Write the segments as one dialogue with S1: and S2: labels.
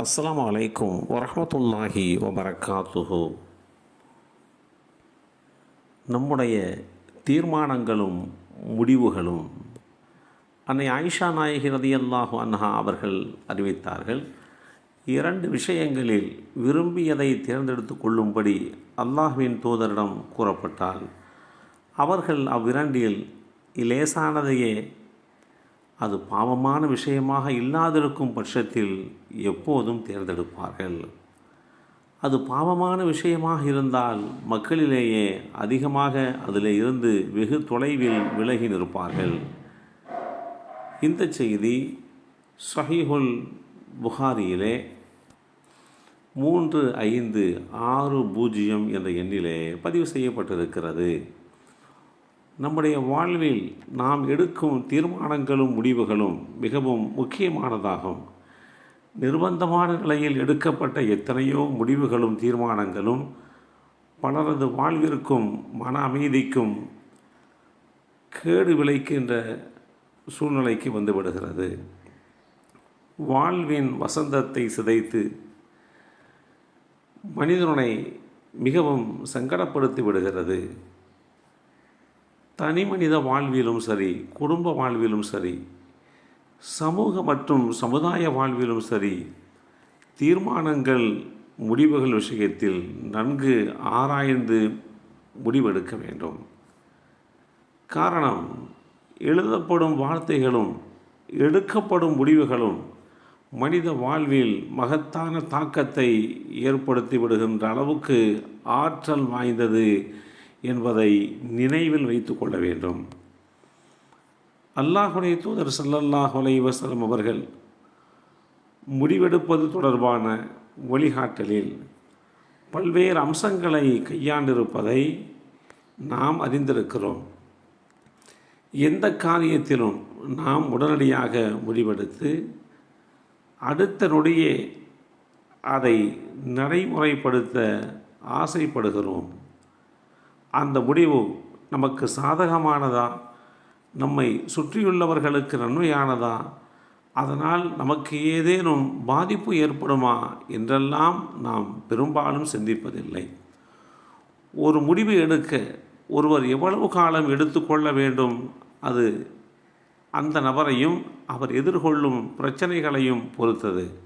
S1: அஸ்லாம் வலைக்கும் வரமத்துல்லாஹி வபரகாத்துஹு. நம்முடைய தீர்மானங்களும் முடிவுகளும் அன்னை ஆயிஷா நாயகி ரதியல்லாஹு அன்ஹா அவர்கள் அறிவித்தார்கள் இரண்டு விஷயங்களில் விரும்பியதை தேர்ந்தெடுத்து கொள்ளும்படி அல்லாஹ்வின் தூதரிடம் கூறப்பட்டால் அவர்கள் அவ்விரண்டில் லேசானதையே அது பாவமான விஷயமாக இல்லாதிருக்கும் பட்சத்தில் எப்போதும் தேர்ந்தெடுப்பார்கள். அது பாவமான விஷயமாக இருந்தால் மக்களிலேயே அதிகமாக அதில் இருந்து வெகு தொலைவில் விலகி நிற்பார்கள். இந்த செய்தி சஹிஹுல் புகாரியிலே மூன்று ஐந்து ஆறு பூஜ்ஜியம் என்ற எண்ணிலே பதிவு செய்யப்பட்டிருக்கிறது. நம்முடைய வாழ்வில் நாம் எடுக்கும் தீர்மானங்களும் முடிவுகளும் மிகவும் முக்கியமானதாகும். நிர்பந்தமான நிலையில் எடுக்கப்பட்ட எத்தனையோ முடிவுகளும் தீர்மானங்களும் பலரது வாழ்விற்கும் மன அமைதிக்கும் கேடு விளைக்கின்ற சூழ்நிலைக்கு வந்துவிடுகிறது. வாழ்வின் வசந்தத்தை சிதைத்து மனிதனை மிகவும் சங்கடப்படுத்தி விடுகிறது. தனி மனித வாழ்விலும் சரி குடும்ப வாழ்விலும் சரி சமூக மற்றும் சமுதாய வாழ்விலும் சரி தீர்மானங்கள் முடிவுகள் விஷயத்தில் நன்கு ஆராய்ந்து முடிவெடுக்க வேண்டும். காரணம் எழுதப்படும் வார்த்தைகளும் எடுக்கப்படும் முடிவுகளும் மனித வாழ்வில் மகத்தான தாக்கத்தை ஏற்படுத்தி விடுகின்ற அளவுக்கு ஆற்றல் வாய்ந்தது என்பதை நினைவில் வைத்து கொள்ள வேண்டும். அல்லாஹுடைய தூதர் சல்லல்லாஹ் வசலம் அவர்கள் முடிவெடுப்பது தொடர்பான வழிகாட்டலில் பல்வேறு அம்சங்களை கையாண்டிருப்பதை நாம் அறிந்திருக்கிறோம். எந்த காரியத்திலும் நாம் உடனடியாக முடிவெடுத்து அடுத்த நொடியே அதை நடைமுறைப்படுத்த ஆசைப்படுகிறோம். அந்த முடிவு நமக்கு சாதகமானதா? நம்மை சுற்றியுள்ளவர்களுக்கு நன்மையானதா? அதனால் நமக்கு ஏதேனும் பாதிப்பு ஏற்படுமா? என்றெல்லாம் நாம் பெரும்பாலும் சிந்திப்பதில்லை. ஒரு முடிவு எடுக்க ஒருவர் எவ்வளவு காலம் எடுத்துக்கொள்ள வேண்டும்? அது அந்த நபரையும் அவர் எதிர்கொள்ளும் பிரச்சனைகளையும் பொறுத்தது.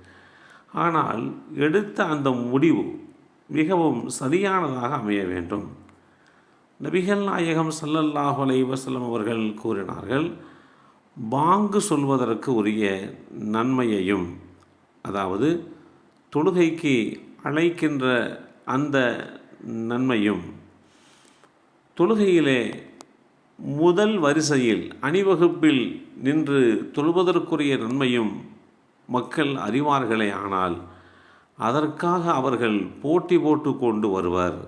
S1: ஆனால் எடுத்த அந்த முடிவு மிகவும் சரியானதாக அமைய வேண்டும். நபிகள் நாயகம் சல்லல்லாஹு அலை வசலம் அவர்கள் கூறினார்கள் பாங்கு சொல்வதற்கு உரிய நன்மையையும் அதாவது தொழுகைக்கு அழைக்கின்ற அந்த நன்மையும் தொழுகையிலே முதல் வரிசையில் அணிவகுப்பில் நின்று தொழுவதற்குரிய நன்மையும் மக்கள் அறிவார்களே ஆனால் அதற்காக அவர்கள் போட்டி போட்டு கொண்டு வருவர்.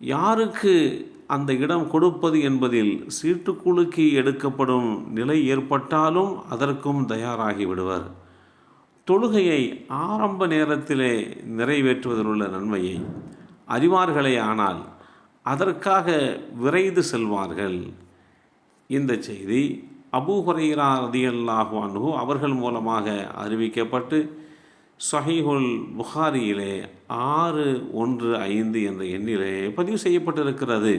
S1: யாருக்கு அந்த இடம் கொடுப்பது என்பதில் சீட்டுக்குழுக்கி எடுக்கப்படும் நிலை ஏற்பட்டாலும் அதற்கும் தயாராகி விடுவர். தொழுகையை ஆரம்ப நேரத்திலே நிறைவேற்றுவதில் உள்ள நன்மையை அறிவார்களே ஆனால் அதற்காக விரைந்து செல்வார்கள். இந்த செய்தி அபூ ஹுரைரா ரதியல்லாஹு அன்ஹு அவர்கள் மூலமாக அறிவிக்கப்பட்டு சஹீஹுல் புகாரியிலே ஆறு ஒன்று ஐந்து என்ற எண்ணிலே பதிவு செய்யப்பட்டிருக்கிறது.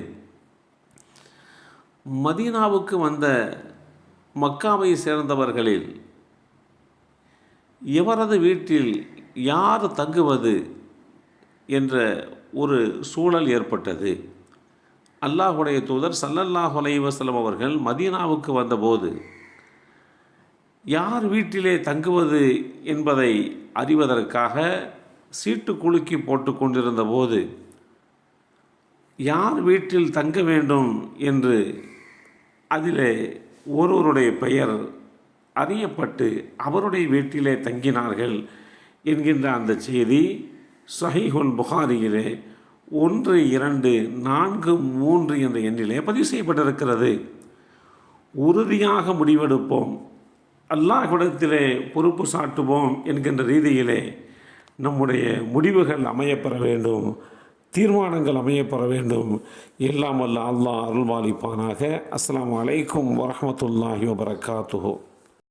S1: மதீனாவுக்கு வந்த மக்காவை சேர்ந்தவர்களில் எவரது வீட்டில் யார் தங்குவது என்ற ஒரு சூழல் ஏற்பட்டது. அல்லாஹுடைய தூதர் சல்லல்லாஹ் அலைவசலம் அவர்கள் மதீனாவுக்கு வந்தபோது யார் வீட்டிலே தங்குவது என்பதை அறிவதற்காக சீட்டு குலுக்கி போட்டு கொண்டிருந்த போது யார் வீட்டில் தங்க வேண்டும்? என்று அதிலே ஒருவருடைய பெயர் அறியப்பட்டு அவருடைய வீட்டிலே தங்கினார்கள் என்கின்ற அந்த செய்தி சஹீஹுல் புகாரியிலே ஒன்று இரண்டு நான்கு மூன்று என்ற எண்ணிலே பதிவு செய்யப்பட்டிருக்கிறது. உறுதியாக முடிவெடுப்போம். அல்லாஹ்விடத்திலே பொறுப்பு சாட்டுவோம் என்கின்ற ரீதியிலே நம்முடைய முடிவுகள் அமையப்பெற வேண்டும் தீர்மானங்கள் அமையப்பெற வேண்டும். எல்லாம் அல்ல அல்லாஹ் அருள்வாளிப்பானாக அஸ்லாம் அலைக்கும் வரமத்துல்லாஹி வபரகாத்துஹோ.